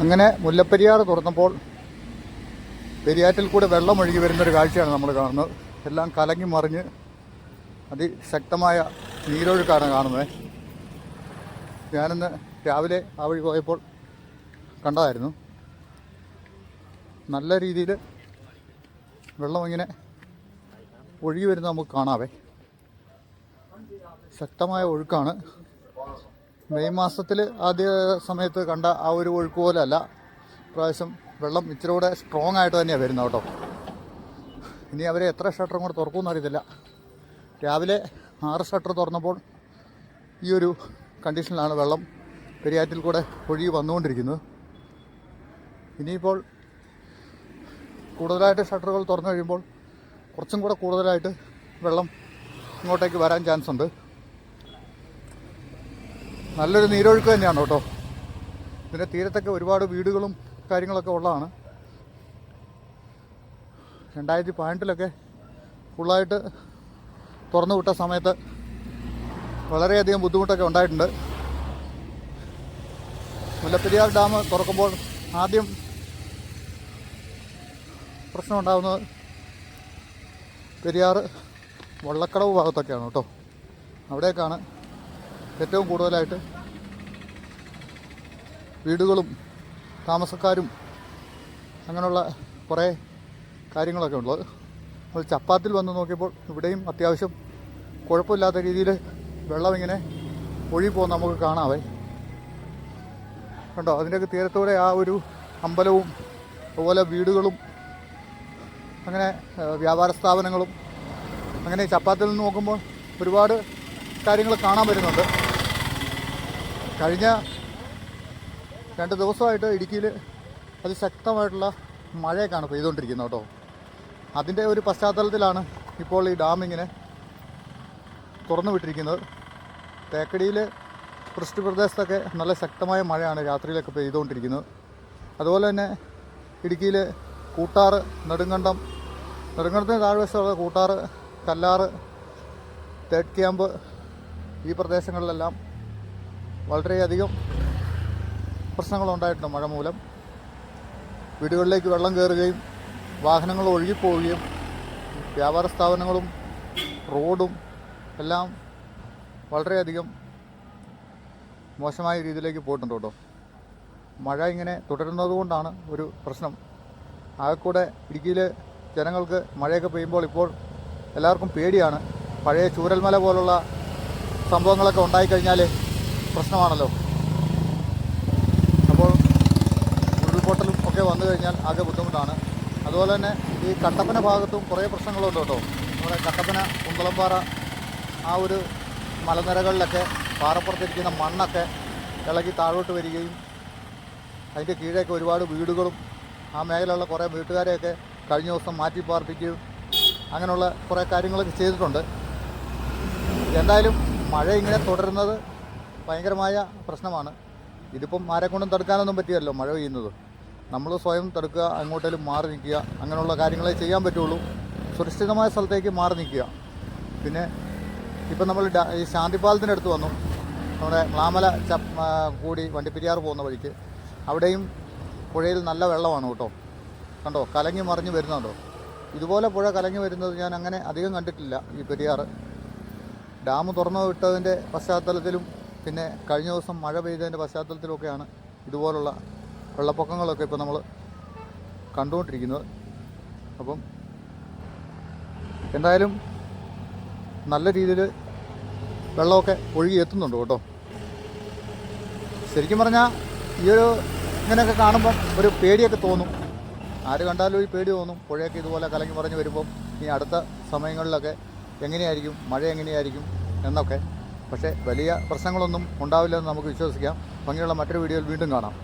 അങ്ങനെ മുല്ലപ്പെരിയാർ തുറന്നപ്പോൾ പെരിയാറ്റിൽ കൂടെ വെള്ളം ഒഴുകി വരുന്നൊരു കാഴ്ചയാണ് നമ്മൾ കാണുന്നത്. എല്ലാം കലങ്ങി മറിഞ്ഞ് അതിശക്തമായ നീരൊഴുക്കാണ് കാണുന്നത്. ഞാനിന്ന് രാവിലെ ആ വഴി പോയപ്പോൾ കണ്ടതായിരുന്നു. നല്ല രീതിയിൽ വെള്ളം ഇങ്ങനെ ഒഴുകി വരുന്നത് നമുക്ക് കാണാവേ. ശക്തമായ ഒഴുക്കാണ്. മെയ് മാസത്തിൽ ആദ്യ സമയത്ത് കണ്ട ആ ഒരു ഒഴുക്ക് പോലെ അല്ല പ്രാവശ്യം വെള്ളം ഇച്ചിരി കൂടെ സ്ട്രോങ് ആയിട്ട് തന്നെയാണ് വരുന്നത് കേട്ടോ. ഇനി അവരെ എത്ര ഷട്ടറും കൂടെ തുറക്കുമെന്ന് അറിയത്തില്ല. രാവിലെ ആറ് ഷട്ടർ തുറന്നപ്പോൾ ഈ ഒരു കണ്ടീഷനിലാണ് വെള്ളം പെരിയാറ്റിൽ കൂടെ ഒഴുകി വന്നുകൊണ്ടിരിക്കുന്നത്. ഇനിയിപ്പോൾ കൂടുതലായിട്ട് ഷട്ടറുകൾ തുറന്നു കഴിയുമ്പോൾ കുറച്ചും കൂടെ കൂടുതലായിട്ട് വെള്ളം ഇങ്ങോട്ടേക്ക് വരാൻ ചാൻസ് ഉണ്ട്. നല്ലൊരു നീരൊഴുക്ക് തന്നെയാണ് കേട്ടോ. ഇതിന്റെ തീരത്തൊക്കെ ഒരുപാട് വീടുകളും കാര്യങ്ങളൊക്കെ ഉള്ളതാണ്. രണ്ടായിരത്തി പതിനെട്ടിലൊക്കെ ഫുള്ളായിട്ട് തുറന്നു വിട്ട സമയത്ത് വളരെയധികം ബുദ്ധിമുട്ടൊക്കെ ഉണ്ടായിട്ടുണ്ട്. മുല്ലപ്പെരിയാർ ഡാം തുറക്കുമ്പോൾ ആദ്യം പ്രശ്നം ഉണ്ടാകുന്നത് പെരിയാർ വള്ളക്കടവ് ഭാഗത്തൊക്കെയാണ് കേട്ടോ. അവിടേക്കാണ് ഏറ്റവും കൂടുതലായിട്ട് വീടുകളും താമസക്കാരും അങ്ങനെയുള്ള കുറേ കാര്യങ്ങളൊക്കെ ഉള്ളത് നമ്മൾ ചപ്പാത്തിൽ വന്ന് നോക്കിയപ്പോൾ ഇവിടെയും അത്യാവശ്യം കുഴപ്പമില്ലാത്ത രീതിയിൽ വെള്ളം ഇങ്ങനെ ഒഴുകി പോകുന്ന നമുക്ക് കാണാവേ. കണ്ടോ? അതിന്റെയൊക്കെ തീരത്തോടെ ആ ഒരു അമ്പലവും അതുപോലെ വീടുകളും അങ്ങനെ വ്യാപാര സ്ഥാപനങ്ങളും അങ്ങനെ ചപ്പാത്തിൽ നിന്ന് നോക്കുമ്പോൾ ഒരുപാട് കാര്യങ്ങൾ കാണാൻ വരുന്നുണ്ട് കഴിഞ്ഞ രണ്ട് ദിവസമായിട്ട് ഇടുക്കിയിൽ അതിശക്തമായിട്ടുള്ള മഴയൊക്കെയാണ് പെയ്തുകൊണ്ടിരിക്കുന്നത് കേട്ടോ. അതിന്റെ ഒരു പശ്ചാത്തലത്തിലാണ് ഇപ്പോൾ ഈ ഡാം ഇങ്ങനെ തുറന്നു വിട്ടിരിക്കുന്നത്. തേക്കടിയിൽ വൃഷ്ടി പ്രദേശത്തൊക്കെ നല്ല ശക്തമായ മഴയാണ് രാത്രിയിലൊക്കെ പെയ്തുകൊണ്ടിരിക്കുന്നത്. അതുപോലെ തന്നെ ഇടുക്കിയിൽ കൂട്ടാറ് നെടുങ്കണ്ടം നെടുങ്കണ്ടത്തിന് താഴ്വശമുള്ള കൂട്ടാറ് കല്ലാറ് തേർഡ് ക്യാമ്പ് ഈ പ്രദേശങ്ങളിലെല്ലാം വളരെയധികം പ്രശ്നങ്ങളുണ്ടായിട്ടുണ്ട് മഴ മൂലം. വീടുകളിലേക്ക് വെള്ളം കയറുകയും വാഹനങ്ങൾ ഒഴുകിപ്പോവുകയും വ്യാപാര സ്ഥാപനങ്ങളും റോഡും എല്ലാം വളരെയധികം മോശമായ രീതിയിലേക്ക് പോയിട്ടുണ്ട് കേട്ടോ. മഴ ഇങ്ങനെ തുടരുന്നത് കൊണ്ടാണ് ഒരു പ്രശ്നം. ആകെക്കൂടെ ഇടുക്കിയിൽ ജനങ്ങൾക്ക് മഴയൊക്കെ പെയ്യുമ്പോൾ ഇപ്പോൾ എല്ലാവർക്കും പേടിയാണ്. പഴയ ചൂരൽമല പോലുള്ള സംഭവങ്ങളൊക്കെ ഉണ്ടായിക്കഴിഞ്ഞാൽ പ്രശ്നമാണല്ലോ. അപ്പോൾ ഉരുൾപൊട്ടലും ഒക്കെ വന്നു കഴിഞ്ഞാൽ ആകെ ബുദ്ധിമുട്ടാണ്. അതുപോലെ തന്നെ ഈ കട്ടപ്പന ഭാഗത്തും കുറേ പ്രശ്നങ്ങളുണ്ട് കേട്ടോ. നമ്മുടെ കട്ടപ്പന കുന്തളംപാറ ആ ഒരു മലനിരകളിലൊക്കെ പാറപ്പുറത്തിരിക്കുന്ന മണ്ണൊക്കെ ഇളകി താഴോട്ട് വരികയും അതിന്റെ കീഴേക്ക് ഒരുപാട് വീടുകളും ആ മേഖലയിലുള്ള കുറേ വീട്ടുകാരെയൊക്കെ കഴിഞ്ഞ ദിവസം മാറ്റി പാർപ്പിക്കുകയും അങ്ങനെയുള്ള കുറേ കാര്യങ്ങളൊക്കെ ചെയ്തിട്ടുണ്ട്. എന്തായാലും മഴ ഇങ്ങനെ തുടരുന്നത് ഭയങ്കരമായ പ്രശ്നമാണ്. ഇതിപ്പം ആരെക്കൊണ്ടും തടുക്കാനൊന്നും പറ്റിയല്ലോ മഴ പെയ്യുന്നത്. നമ്മൾ സ്വയം തടുക്കുക അങ്ങോട്ടേലും മാറി നിൽക്കുക അങ്ങനെയുള്ള കാര്യങ്ങളെ ചെയ്യാൻ പറ്റുള്ളൂ. സുരക്ഷിതമായ സ്ഥലത്തേക്ക് മാറി നിൽക്കുക. പിന്നെ ഇപ്പം നമ്മൾ ഈ ശാന്തിപാലത്തിന്റെ അടുത്ത് വന്നു. നമ്മുടെ മ്ലാമല ച കൂടി വണ്ടിപ്പെരിയാർ പോകുന്ന വഴിക്ക്. അവിടെയും പുഴയിൽ നല്ല വെള്ളമാണ് കേട്ടോ. കണ്ടോ? കലങ്ങി മറിഞ്ഞ് വരുന്നുണ്ടോ? ഇതുപോലെ പുഴ കലങ്ങി വരുന്നത് ഞാൻ അങ്ങനെ അധികം കണ്ടിട്ടില്ല ഈ പെരിയാർ ഡാം തുറന്നു വിട്ടതിന്റെ പശ്ചാത്തലത്തിലും പിന്നെ കഴിഞ്ഞ ദിവസം മഴ പെയ്തതിന്റെ പശ്ചാത്തലത്തിലൊക്കെയാണ് ഇതുപോലുള്ള വെള്ളപ്പൊക്കങ്ങളൊക്കെ ഇപ്പോൾ നമ്മൾ കണ്ടുകൊണ്ടിരിക്കുന്നത്. അപ്പം എന്തായാലും നല്ല രീതിയിൽ വെള്ളമൊക്കെ ഒഴുകി എത്തുന്നുണ്ട് കേട്ടോ. ശരിക്കും പറഞ്ഞാൽ ഈ ഒരു ഇങ്ങനെയൊക്കെ കാണുമ്പം ഒരു പേടിയൊക്കെ തോന്നും. ആര് കണ്ടാലും ഒരു പേടി തോന്നും. പുഴയൊക്കെ ഇതുപോലെ കലങ്ങി മറിഞ്ഞ് വരുമ്പം ഈ അടുത്ത സമയങ്ങളിലൊക്കെ എങ്ങനെയായിരിക്കും മഴ എങ്ങനെയായിരിക്കും എന്നൊക്കെ. പക്ഷേ വലിയ പ്രശ്നങ്ങളൊന്നും ഉണ്ടാവില്ലെന്ന് നമുക്ക് വിശ്വസിക്കാം. ഭംഗിയുള്ള മറ്റൊരു വീഡിയോയിൽ വീണ്ടും കാണാം.